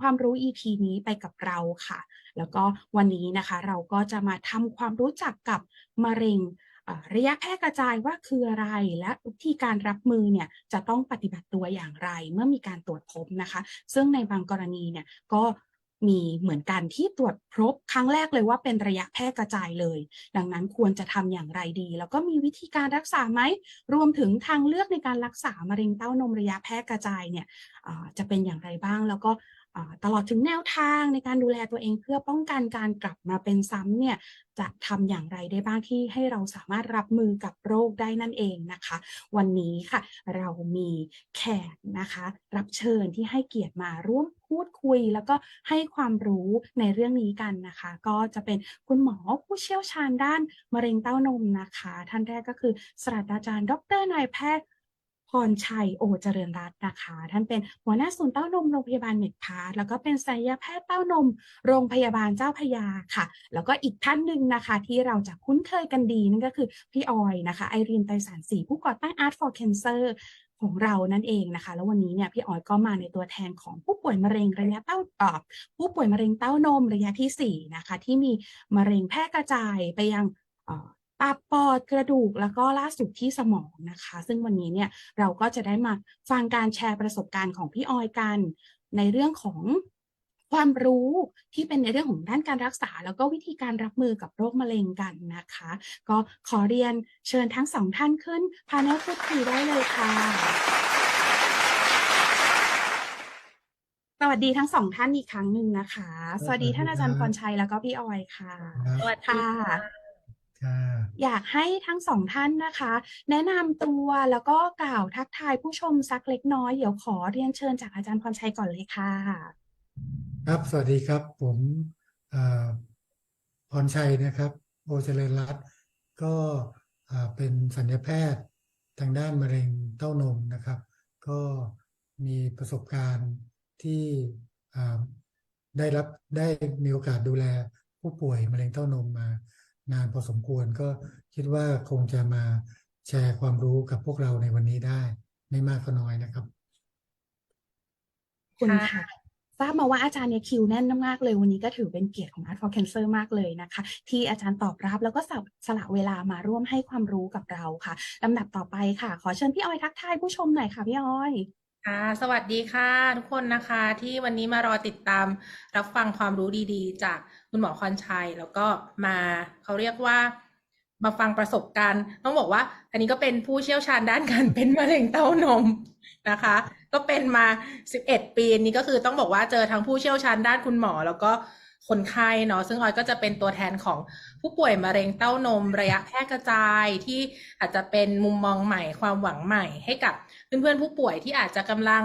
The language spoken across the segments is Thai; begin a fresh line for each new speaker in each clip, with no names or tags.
ความรู้ EP นี้ไปกับเราค่ะ แล้วก็วันนี้นะคะเราก็จะมาทำความรู้จักกับมะเร็งระยะแพร่กระจายว่าคืออะไร และวิธีการรับมือเนี่ยจะต้องปฏิบัติตัวอย่างไร เมื่อมีการตรวจพบนะคะ ซึ่งในบางกรณีเนี่ยก็มีเหมือนกันที่ตรวจพบครั้งแรกเลยว่าเป็นระยะแพร่กระจายเลย ดังนั้นควรจะทำอย่างไรดี แล้วก็มีวิธีการรักษาไหม รวมถึงทางเลือกในการรักษามะเร็งเต้านมระยะแพร่กระจายเนี่ยจะเป็นอย่างไรบ้าง แล้วก็ ตลอดถึงแนวทางในการดูแลตัวเองเพื่อป้องกันการกลับมาเป็นซ้ำเนี่ยจะทำอย่างไรได้บ้างที่ให้เราสามารถรับมือกับโรคได้นั่นเองนะคะ วันนี้ค่ะเรามีแขกนะคะ รับเชิญที่ให้เกียรติมาร่วมพูดคุย แล้วก็ให้ความรู้ในเรื่องนี้กันนะคะ ก็จะเป็นคุณหมอผู้เชี่ยวชาญด้านมะเร็งเต้านมนะคะ ท่านแรกก็คือศาสตราจารย์ ดรนายแพทย์ รชัยโอเจริญรัตน์นะคะ ท่านเป็นหัวหน้าศูนย์เต้านมโรงพยาบาลเมดพาร์ทแล้วก็เป็นศัลยแพทย์เต้านมโรงพยาบาลเจ้าพยาค่ะ แล้วก็อีกท่านหนึ่งนะคะ ที่เราจะคุ้นเคยกันดีนั่นก็คือพี่ออยนะคะไอรีนไตสารสีผู้ก่อตั้ง Art for Cancer ของเรานั่นเองนะคะ แล้ววันนี้เนี่ยพี่ออยก็มาในตัวแทนของผู้ป่วยมะเร็งระยะเต้าเอ่อผู้ป่วยมะเร็งเต้านมระยะที่4นะคะที่มีมะเร็งแพร่กระจายไปยัง ตับปอดกระดูกแล้วก็ล่าสุดที่สมองนะคะ ซึ่งวันนี้เนี่ยเราก็จะได้มาฟังการแชร์ประสบการณ์ของพี่ออยกัน ในเรื่องของความรู้ที่เป็นในเรื่องของด้านการรักษา แล้วก็วิธีการรับมือกับโรคมะเร็งกันนะคะ ก็ขอเรียนเชิญทั้งสองท่านขึ้นพาเนลพูดคุยได้เลยค่ะ สวัสดีทั้งสองท่านอีกครั้งหนึ่งนะคะ สวัสดีท่านอาจารย์พรชัยแล้วก็พี่ออยค่ะ
ครับ
สวัสดี
ค่ะ
ค่ะ
ค่ะ
อยากให้ทั้งสองท่านนะคะ แนะนำตัวแล้วก็กล่าวทักทายผู้ชมสักเล็กน้อย เดี๋ยวขอเรียนเชิญจากอาจารย์พรชัยก่อนเลยค่ะ
ครับ สวัสดีครับ ผมเอ่อพรชัยนะครับโอเจริญรัตน์ก็อ่าเป็นสัญญแพทย์ทางด้านมะเร็งเต้านมนะครับ ก็มีประสบการณ์ที่อ่าได้รับได้มีโอกาสดูแลผู้ป่วยมะเร็งเต้านมมา นานพอสมควรก็คิดว่าคงจะมาแชร์ความรู้กับพวกเราในวันนี้ได้ ไม่มากก็น้อยนะครับ
คุณ
ค่ะ
ค่ะทราบมาว่าอาจารย์เนี่ยคิวแน่นมากเลย วันนี้ก็ถือเป็นเกียรติของ Art for Cancer มากเลยนะคะ ที่อาจารย์ตอบรับแล้วก็สละสละเวลามาร่วมให้ความรู้กับเราค่ะลำดับต่อไปค่ะ ขอเชิญพี่ออยทักทายผู้ชมหน่อยค่ะพี่ออย
ค่ะ สวัสดีค่ะทุกคนนะคะ ที่วันนี้มารอติดตามรับฟังความรู้ดีๆ จากคุณหมอพรชัย แล้วก็มาเขาเรียกว่ามาฟังประสบการณ์ ต้องบอกว่า อันนี้ก็เป็นผู้เชี่ยวชาญด้านการเป็นมะเร็งเต้านมนะคะ ก็เป็นมา 11 ปีอันนี้ก็คือต้องบอกว่าเจอทั้งผู้เชี่ยวชาญด้านคุณหมอ แล้วก็คนไข้เนาะซึ่งออยก็จะเป็นตัวแทนของผู้ป่วยมะเร็งเต้านม ระยะแพร่กระจายที่อาจจะเป็นมุมมองใหม่ความหวังใหม่ให้กับ เพื่อนๆผู้ป่วยที่อาจจะกำลัง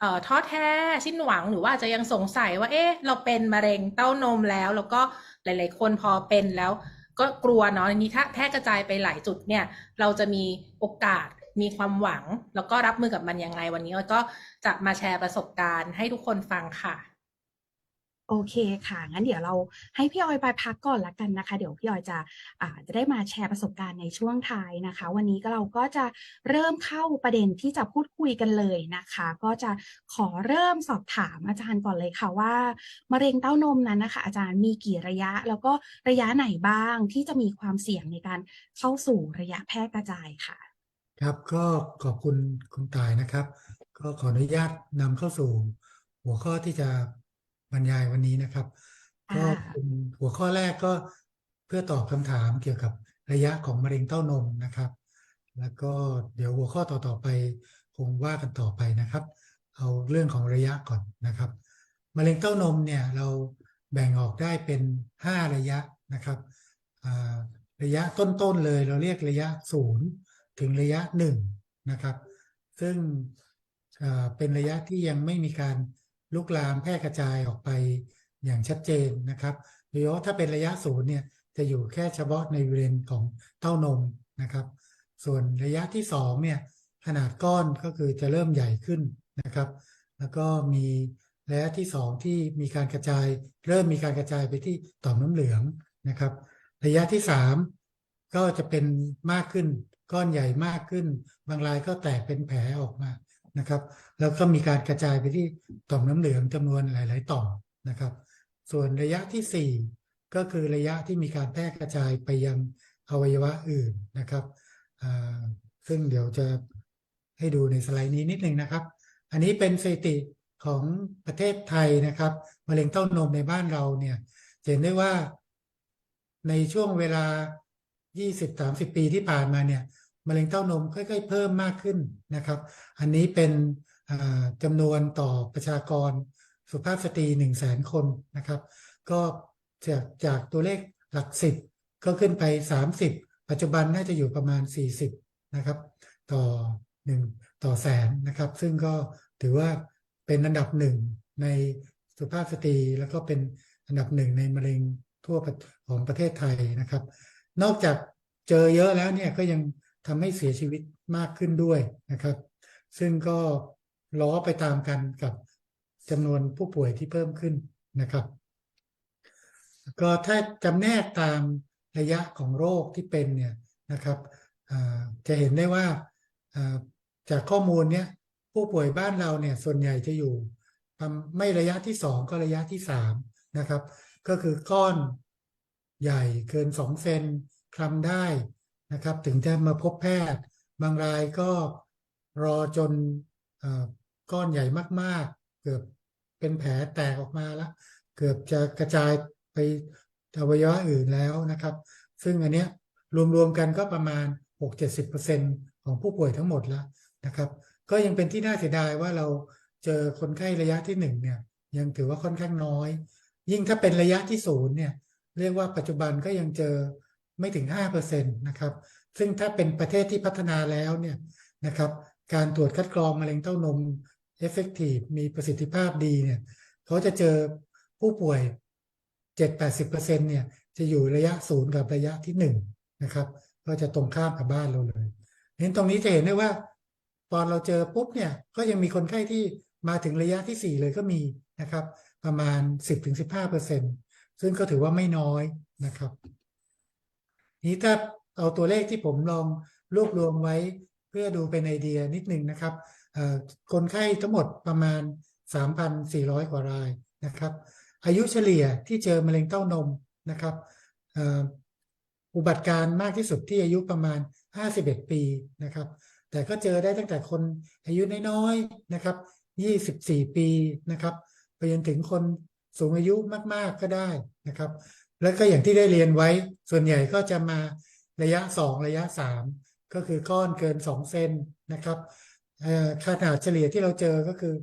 เอ่อท้อแท้สิ้นหวังหรือว่าจะยังสงสัยว่า เอ๊ะ เราเป็นมะเร็งเต้านมแล้ว แล้วก็หลาย ๆ คนพอเป็นแล้ว ก็กลัวเนาะนี้ถ้าแพร่กระจายไปหลายจุดเนี่ย เราจะมีโอกาสมีความหวัง แล้วก็รับมือกับมันยังไงวันนี้ก็จะมาแชร์ประสบการณ์ให้ทุกคนฟังค่ะ
โอเคค่ะ งั้นเดี๋ยวเราให้พี่ออยไปพักก่อนละกันนะคะ เดี๋ยวพี่ออยจะอ่าจะได้มาแชร์ประสบการณ์ในช่วงท้ายนะคะ วันนี้ก็เราก็จะเริ่มเข้าประเด็นที่จะพูดคุยกันเลยนะคะ ก็จะขอเริ่มสอบถามอาจารย์ก่อนเลยค่ะว่ามะเร็งเต้านมนั้นนะคะ อาจารย์มีกี่ระยะ แล้วก็ระยะไหนบ้างที่จะมีความเสี่ยงในการเข้าสู่ระยะแพร่กระจายค่ะ
ครับก็ขอบคุณคุณตายนะครับ ก็ขออนุญาตนำเข้าสู่หัวข้อที่จะ บรรยายวันนี้นะครับ ก็
อ่า
เป็นหัวข้อแรกก็เพื่อตอบคำถามเกี่ยวกับระยะของมะเร็งเต้านมนะครับ แล้วก็เดี๋ยวหัวข้อต่อๆไปคงว่ากันต่อไปนะครับ เอาเรื่องของระยะก่อนนะครับมะเร็งเต้านมเนี่ยเราแบ่งออกได้เป็น 5 ระยะนะครับอ่าระยะต้นๆเลยเราเรียกระยะศูนย์ถึงระยะหนึ่งนะครับ ซึ่งอ่าเป็นระยะที่ยังไม่มีการ ลุกลามแพร่กระจายออกไปอย่างชัดเจนนะครับโดยเฉพาะถ้าเป็นระยะศูนย์เนี่ยจะอยู่แค่เฉพาะในบริเวณของเต้านมนะครับ ส่วนระยะที่สองเนี่ยขนาดก้อนก็คือจะเริ่มใหญ่ขึ้นนะครับ แล้วก็มีระยะที่สองที่มีการกระจาย เริ่มมีการกระจายไปที่ต่อมน้ำเหลืองนะครับ ระยะที่สามก็จะเป็นมากขึ้นก้อนใหญ่มากขึ้น บางรายก็แตกเป็นแผลออกมา นะครับ แล้วก็มีการกระจายไปที่ต่อมน้ำเหลืองจำนวนหลาย ๆ ต่อมนะครับ ส่วนระยะที่ 4 ก็คือระยะที่มีการแพร่กระจายไปยังอวัยวะอื่นนะครับซึ่งเดี๋ยวจะให้ดูในสไลด์นี้นิดนึงนะครับ อันนี้เป็นสถิติของประเทศไทยนะครับมะเร็งเต้านมในบ้านเราเนี่ยเห็นได้ว่าในช่วงเวลา 20-30 ปีที่ผ่านมาเนี่ย มะเร็งเต้านมค่อยๆ เพิ่มมากขึ้นนะครับ อันนี้เป็นจำนวนต่อประชากรสุภาพสตรี1 0 0 0 0แสนคนนะครับ ก็จากจากตัวเลขหลักสิบก็ขึ้นไป 30 ปัจจุบันน่าจะอยู่ประมาณ 40 นะครับ ต่อหนึ่งต่อแสนนะครับ ซึ่งก็ถือว่าเป็นอันดับหนึ่งในสุภาพสตรี แล้วก็เป็นอันดับหนึ่งในมะเร็งทั่วของประเทศไทยนะครับ นอกจากเจอเยอะแล้วเนี่ยก็ยัง ทำให้เสียชีวิตมากขึ้นด้วยนะครับ ซึ่งก็ล้อไปตามกันกับจำนวนผู้ป่วยที่เพิ่มขึ้นนะครับ ก็ถ้าจำแนกตามระยะของโรคที่เป็นเนี่ยนะครับจะเห็นได้ว่าจากข้อมูลเนี้ยผู้ป่วยบ้านเราเนี่ยส่วนใหญ่จะอยู่ ไม่ระยะที่สองก็ระยะที่สามนะครับ ก็คือก้อนใหญ่เกินสองเซนคลำได้ นะครับ ถึงจะมาพบแพทย์ บางรายก็รอจนอก้อนใหญ่มาก ๆ เกือบเป็นแผลแตกออกมาแล้ว เกือบจะกระจายไปอวัยวะอื่นแล้วนะครับ ซึ่งอันเนี้ยรวม ๆ กันก็ประมาณ 6-70%ของผู้ป่วยทั้งหมดแล้วนะครับ ก็ยังเป็นที่น่าเสียดายว่าเราเจอคนไข้ระยะที่หนึ่งเนี่ยยังถือว่าค่อนข้างน้อย ยิ่งถ้าเป็นระยะที่ศูนย์เนี่ยเรียกว่าปัจจุบันก็ยังเจอ ไม่ถึง5%นะครับ ซึ่งถ้าเป็นประเทศที่พัฒนาแล้วเนี่ยนะครับ การตรวจคัดกรองมะเร็งเต้านม effective มีประสิทธิภาพดีเนี่ยเขาจะเจอผู้ป่วย 7-80%เนี่ยจะอยู่ระยะศูนย์กับระยะที่หนึ่งนะครับก็จะตรงข้ามกับบ้านเราเลยเห็นตรงนี้จะเห็นได้ว่า ตอนเราเจอปุ๊บเนี่ยก็ยังมีคนไข้ที่มาถึงระยะที่ 4 เลยก็มีนะครับ ประมาณ 10-15%ซึ่งก็ถือว่าไม่น้อยนะครับ นี้ถ้าเอาตัวเลขที่ผมลองรวบรวมไว้ เพื่อดูเป็นไอเดียนิดนึงนะครับคนไข้ทั้งหมดประมาณ 3,400 กว่ารายนะครับ อายุเฉลี่ยที่เจอมะเร็งเต้านมนะครับอุบัติการมากที่สุดที่อายุประมาณ 51 ปีนะครับ แต่ก็เจอได้ตั้งแต่คนอายุน้อยๆนะครับ 24 ปีนะครับ ไปจนถึงคนสูงอายุมากๆก็ได้นะครับ แล้วก็อย่างที่ได้เรียนไว้ ส่วนใหญ่ก็จะมาระยะ 2 ระยะ 3 ก็คือก้อนเกิน 2 เซนนะครับขนาดเฉลี่ยที่เราเจอก็คือ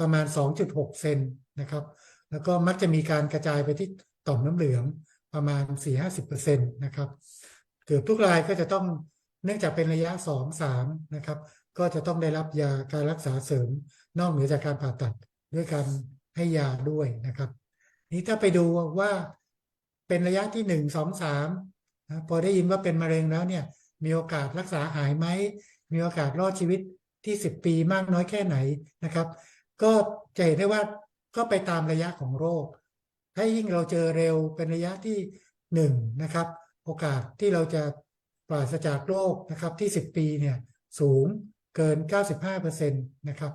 ประมาณ 2.6 เซนนะครับ แล้วก็มักจะมีการกระจายไปที่ต่อมน้ำเหลืองประมาณ 4-50%นะครับ เกือบทุกรายก็จะต้องเนื่องจากเป็นระยะ 2-3 นะครับ ก็จะต้องได้รับยาการรักษาเสริมนอกเหนือจากการผ่าตัดด้วยการให้ยาด้วยนะครับ นี้ถ้าไปดูว่า เป็นระยะที่หนึ่งสองสามพอได้ยินว่าเป็นมะเร็งแล้วเนี่ย มีโอกาสรักษาหายไหม มีโอกาสรอดชีวิตที่สิบปีมากน้อยแค่ไหนนะครับ ก็จะเห็นได้ว่าก็ไปตามระยะของโรค ถ้ายิ่งเราเจอเร็วเป็นระยะที่หนึ่งนะครับ โอกาสที่เราจะปราศจากโรคนะครับที่สิบปีเนี่ยสูงเกิน 95%นะครับ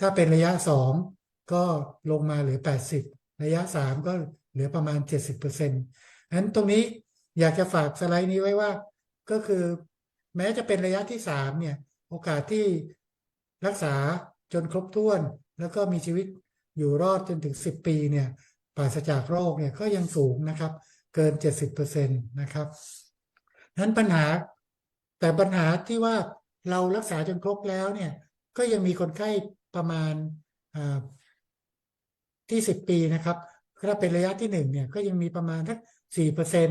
ถ้าเป็นระยะสองก็ลงมาเหลือ 80 ระยะ3ก็เหลือประมาณ70%นั้นตรงนี้อยากจะฝากสไลด์นี้ไว้ว่า ก็คือแม้จะเป็นระยะที่3เนี่ย โอกาสที่รักษาจนครบถ้วน แล้วก็มีชีวิตอยู่รอดจนถึง10ปีเนี่ยปราศจากโรคเนี่ยก็ยังสูงนะครับ เกิน70%นะครับนั้นปัญหาแต่ปัญหาที่ว่าเรารักษาจนครบแล้วเนี่ย ก็ยังมีคนไข้ประมาณ ที่สิบปีนะครับถ้าเป็นระยะที่หนึ่งเนี่ยก็ยังมีประมาณทักสี่เปอร์เซ็น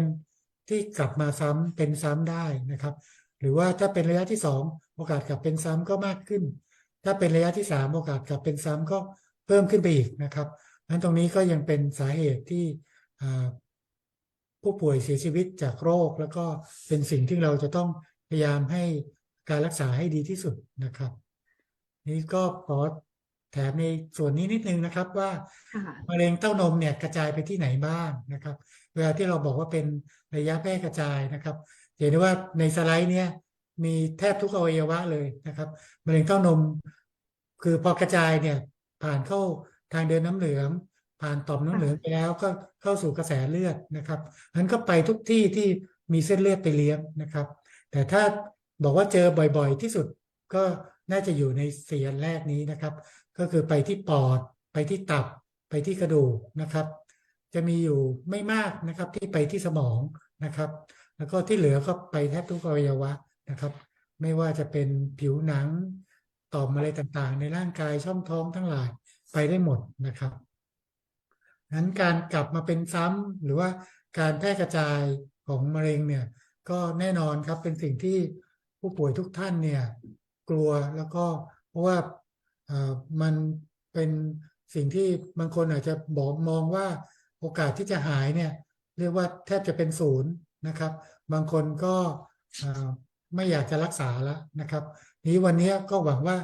ที่กลับมาซ้ำเป็นซ้ำได้นะครับ หรือว่าถ้าเป็นระยะที่สองโอกาสกลับเป็นซ้ำก็มากขึ้น ถ้าเป็นระยะที่สามโอกาสกลับเป็นซ้ำก็เพิ่มขึ้นไปอีกนะครับนั้นตรงนี้ก็ยังเป็นสาเหตุที่ผู้ป่วยเสียชีวิตจากโรค แล้วก็เป็นสิ่งที่เราจะต้องพยายามให้การรักษาให้ดีที่สุดนะครับ นี่ก็ขอ แถมในส่วนนี้นิดนึงนะครับว่า
ค่ะ
มะเร็งเต้านมเนี่ยกระจายไปที่ไหนบ้างนะครับ เวลาที่เราบอกว่าเป็นระยะแพร่กระจายนะครับเห็นได้ว่าในสไลด์เนี่ยมีแทบทุกอวัยวะเลยนะครับมะเร็งเต้านม คือพอกระจายเนี่ยผ่านเข้าทางเดินน้ำเหลือง ผ่านต่อมน้ำเหลืองไปแล้วก็เข้าสู่กระแสเลือดนะครับนั้นก็ไปทุกที่ที่มีเส้นเลือดไปเลี้ยงนะครับ แต่ถ้าบอกว่าเจอบ่อยๆ ที่สุดก็น่าจะอยู่ในเสียนแรกนี้นะครับ ก็คือไปที่ปอด ไปที่ตับ ไปที่กระดูกนะครับ จะมีอยู่ไม่มากนะครับที่ไปที่สมองนะครับ แล้วก็ที่เหลือก็ไปแทบทุกอวัยวะนะครับ ไม่ว่าจะเป็นผิวหนังต่อมอะไรต่างๆ ในร่างกายช่องท้องทั้งหลายไปได้หมดนะครับนั้นการกลับมาเป็นซ้ำหรือว่าการแพร่กระจายของมะเร็งเนี่ยก็แน่นอนครับเป็นสิ่งที่ผู้ป่วยทุกท่านเนี่ยกลัวแล้วก็เพราะว่า มันเป็นสิ่งที่บางคนอาจจะบอกมองว่าโอกาสที่จะหายเนี่ยเรียกว่าแทบจะเป็นศูนย์นะครับ บางคนก็ไม่อยากจะรักษาแล้วนะครับ นี้วันนี้ก็หวังว่า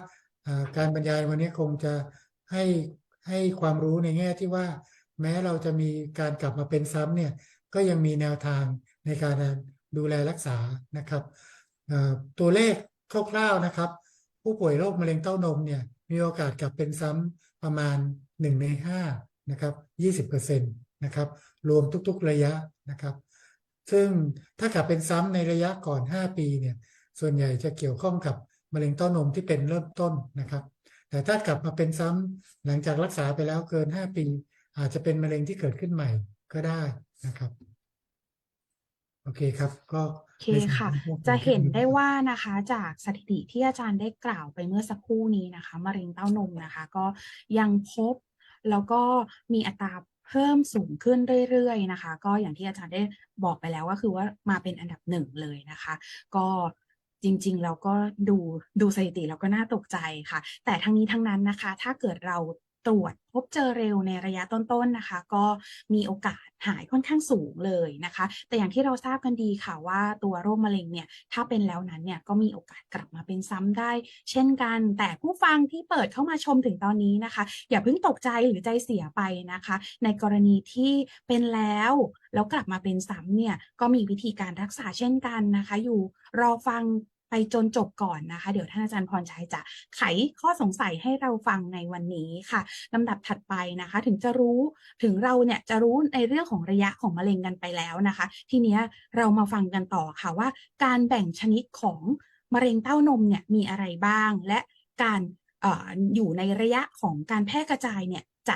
การบรรยายวันนี้คงจะให้ให้ความรู้ในแง่ที่ว่า แม้เราจะมีการกลับมาเป็นซ้ำเนี่ยก็ยังมีแนวทางในการดูแลรักษานะครับตัวเลขคร่าวๆนะครับ ผู้ป่วยโรคมะเร็งเต้านมเนี่ยมีโอกาสกลับเป็นซ้ำประมาณ 1 ใน5นะครับ20%นะครับรวมทุกๆระยะนะครับ ซึ่งถ้ากลับเป็นซ้ำในระยะก่อน 5 ปีเนี่ยส่วนใหญ่จะเกี่ยวข้องกับมะเร็งเต้านมที่เป็นเริ่มต้นนะครับ แต่ถ้ากลับมาเป็นซ้ำหลังจากรักษาไปแล้วเกิน 5 ปี อาจจะเป็นมะเร็งที่เกิดขึ้นใหม่ก็ได้นะครับ โอเคครับ ก็
โอเค
ในส่วน
ค่ะ
ของ
จะเห็น
แค่
ได้ว่านะคะจากสถิติที่อาจารย์ได้กล่าวไปเมื่อสักครู่นี้นะคะมะเร็งเต้านมนะคะ ก็ยังพบแล้วก็มีอัตราเพิ่มสูงขึ้นเรื่อยๆนะคะ ก็อย่างที่อาจารย์ได้บอกไปแล้วก็คือว่ามาเป็นอันดับหนึ่งเลยนะคะ ก็จริงๆเราก็ดูดูสถิติแล้วก็น่าตกใจค่ะ แต่ทั้งนี้ทั้งนั้นนะคะ ถ้าเกิดเรา ตรวจพบเจอเร็วในระยะต้นๆนะคะ ก็มีโอกาสหายค่อนข้างสูงเลยนะคะ แต่อย่างที่เราทราบกันดีค่ะว่าตัวโรคมะเร็งเนี่ยถ้าเป็นแล้วนั้นเนี่ยก็มีโอกาสกลับมาเป็นซ้ำได้ เช่นกัน แต่ผู้ฟังที่เปิดเข้ามาชมถึงตอนนี้นะคะ อย่าเพิ่งตกใจหรือใจเสียไปนะคะ ในกรณีที่เป็นแล้วแล้วกลับมาเป็นซ้ำเนี่ยก็มีวิธีการรักษาเช่นกันนะคะ อยู่รอฟัง ไปจนจบก่อนนะคะ เดี๋ยวท่านอาจารย์พรชัยจะไขข้อสงสัยให้เราฟังในวันนี้ค่ะลำดับถัดไปนะคะ ถึงจะรู้ถึงเราเนี่ยจะรู้ในเรื่องของระยะของมะเร็งกันไปแล้วนะคะ ทีนี้เรามาฟังกันต่อค่ะว่า การแบ่งชนิดของมะเร็งเต้านมเนี่ยมีอะไรบ้าง และการอออยู่ในระยะของการแพร่กระจายเนี่ยจะ